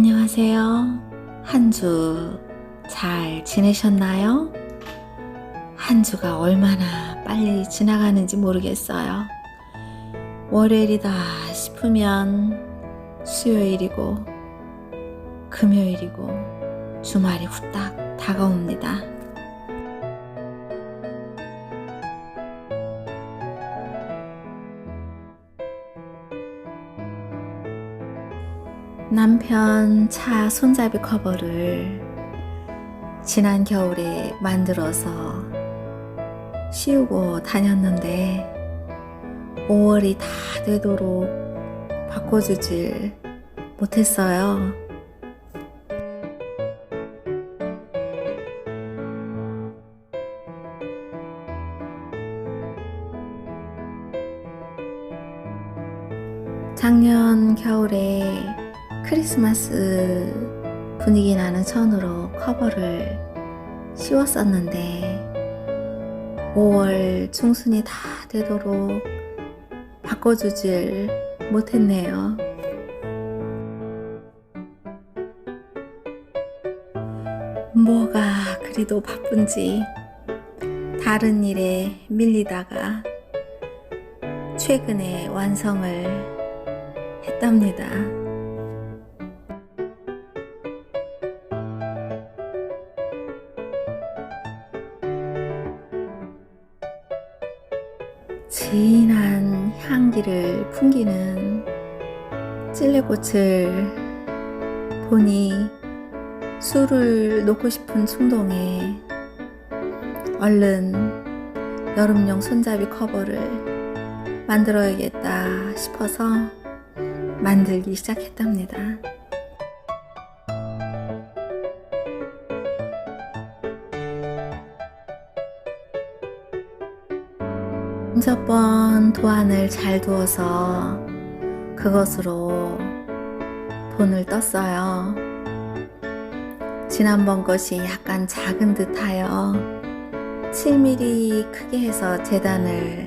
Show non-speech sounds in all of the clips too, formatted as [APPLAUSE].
안녕하세요. 한 주 잘 지내셨나요? 한 주가 얼마나 빨리 지나가는지 모르겠어요. 월요일이다 싶으면 수요일이고 금요일이고 주말이 후딱 다가옵니다. 남편 차 손잡이 커버를 지난 겨울에 만들어서 씌우고 다녔는데 5월이 다 되도록 바꿔주질 못했어요. 작년 겨울에 크리스마스 분위기 나는 천으로 커버를 씌웠었는데 5월 중순이 다 되도록 바꿔주질 못했네요. 뭐가 그리도 바쁜지 다른 일에 밀리다가 최근에 완성을 했답니다. 풍기는 찔레꽃을 보니 술을 놓고 싶은 충동에 얼른 여름용 손잡이 커버를 만들어야겠다 싶어서 만들기 시작했답니다. 한접번 도안을 잘 두어서 그것으로 본을 떴어요. 지난번 것이 약간 작은 듯하여 7mm 크게 해서 재단을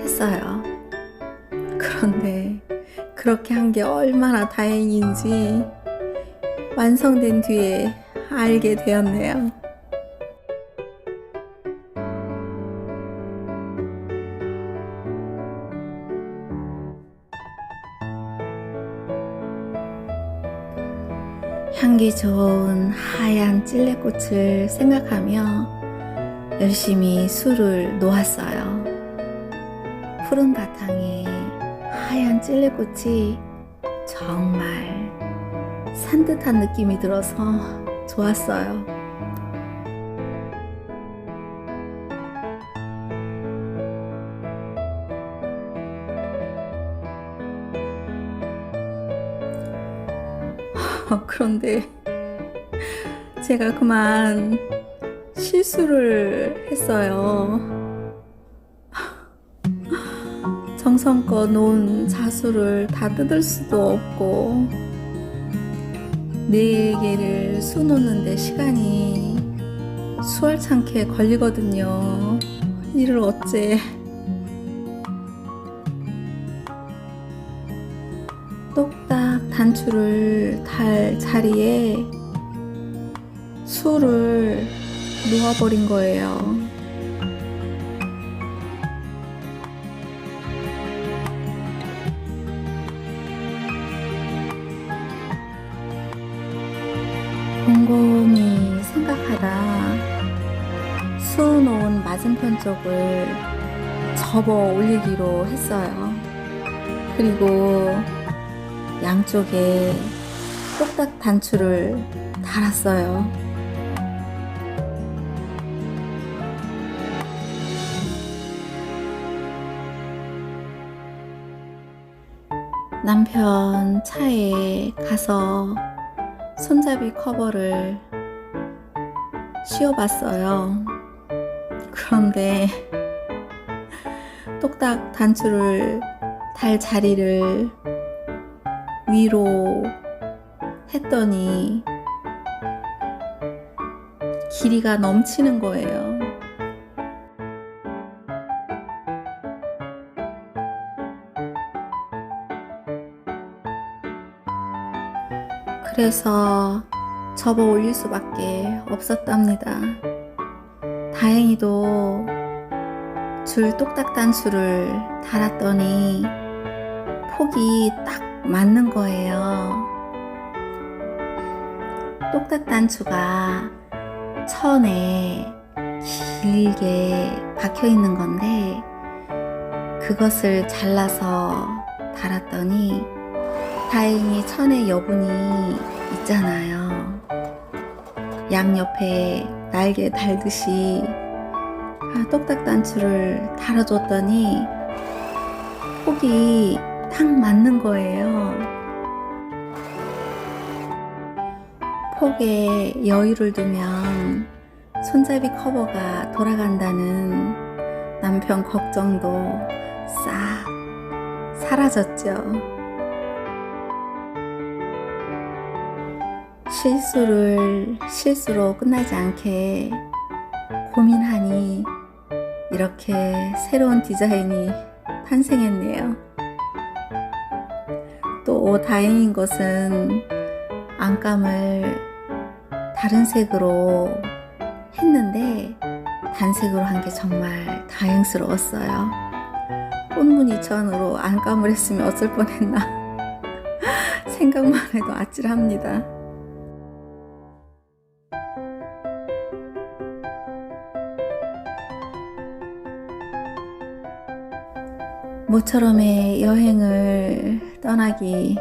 했어요. 그런데 그렇게 한 게 얼마나 다행인지 완성된 뒤에 알게 되었네요. 향기 좋은 하얀 찔레꽃을 생각하며 열심히 술을 놓았어요. 푸른 바탕에 하얀 찔레꽃이 정말 산뜻한 느낌이 들어서 좋았어요. [LAUGHS] 그런데 제가 그만 실수를 했어요. [LAUGHS] 정성껏 놓은 자수를 다 뜯을 수도 없고 네 개를 수놓는데 시간이 수월찮게 걸리거든요. 이를 어째 단추를 달 자리에 술을 놓아버린 거예요. 곰곰이 생각하다 수놓은 맞은편 쪽을 접어 올리기로 했어요. 그리고 양쪽에 똑딱 단추를 달았어요. 남편 차에 가서 손잡이 커버를 씌워봤어요. 그런데 똑딱 단추를 달 자리를 위로 했더니 길이가 넘치는 거예요. 그래서 접어 올릴 수밖에 없었답니다. 다행히도 줄 똑딱 단추를 달았더니 폭이 딱 맞는 거예요. 똑딱 단추가 천에 길게 박혀 있는 건데 그것을 잘라서 달았더니 다행히 천에 여분이 있잖아요. 양옆에 날개 달듯이 아, 똑딱 단추를 달아줬더니 폭이 딱 맞는 거예요. 폭에 여유를 두면 손잡이 커버가 돌아간다는 남편 걱정도 싹 사라졌죠. 실수를 실수로 끝나지 않게 고민하니 이렇게 새로운 디자인이 탄생했네요. 또 다행인 것은 안감을 다른 색으로 했는데 단색으로 한 게 정말 다행스러웠어요. 꽃무늬천으로 안감을 했으면 어쩔 뻔했나 [LAUGHS] 생각만 해도 아찔합니다. 모처럼의 여행을 떠나기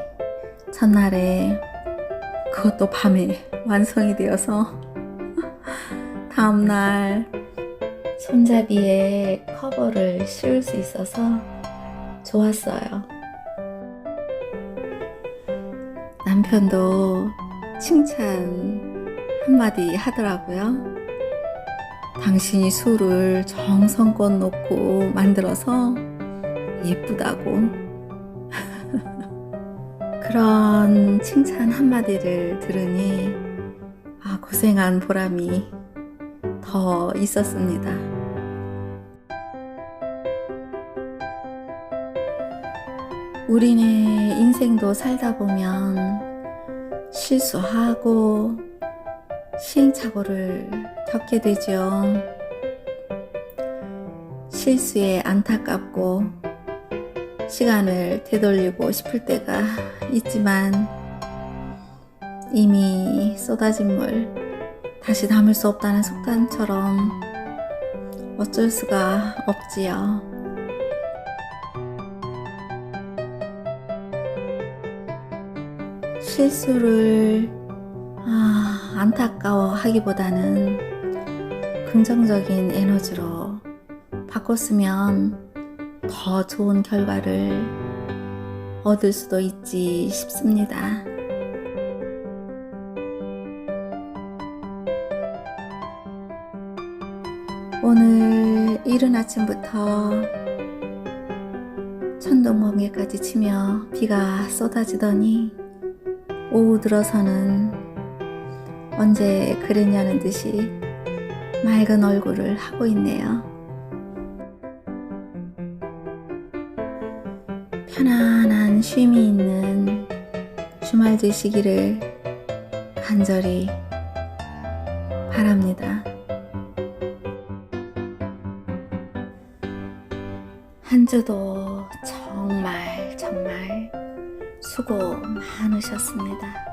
전날에 그것도 밤에 완성이 되어서 [LAUGHS] 다음날 손잡이에 커버를 씌울 수 있어서 좋았어요. 남편도 칭찬 한마디 하더라고요. 당신이 술을 정성껏 놓고 만들어서 예쁘다고. 그런 칭찬 한마디를 들으니 아, 고생한 보람이 더 있었습니다. 우리네 인생도 살다 보면 실수하고 시행착오를 겪게 되죠. 실수에 안타깝고 시간을 되돌리고 싶을 때가 있지만 이미 쏟아진 물 다시 담을 수 없다는 속담처럼 어쩔 수가 없지요. 실수를 아, 안타까워 하기보다는 긍정적인 에너지로 바꿨으면 더 좋은 결과를 얻을 수도 있지 싶습니다. 오늘 이른 아침부터 천둥 번개까지 치며 비가 쏟아지더니 오후 들어서는 언제 그랬냐는 듯이 맑은 얼굴을 하고 있네요. 편안한 쉼이 있는 주말 되시기를 간절히 바랍니다. 한 주도 정말 정말 수고 많으셨습니다.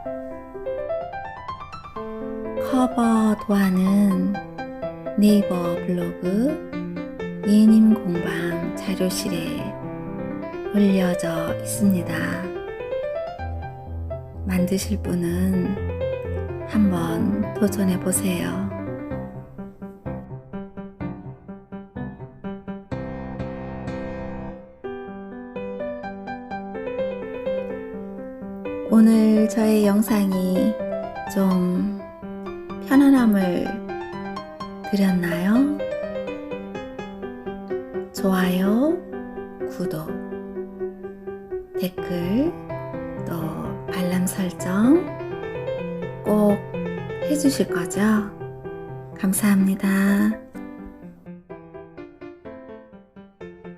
커버 도안은 네이버 블로그 예님 공방 자료실에 올려져 있습니다. 만드실 분은 한번 도전해 보세요. 오늘 저의 영상이 좀 편안함을 드렸나요? 좋아요, 구독, 댓글, 또 알람 설정 꼭 해주실 거죠? 감사합니다.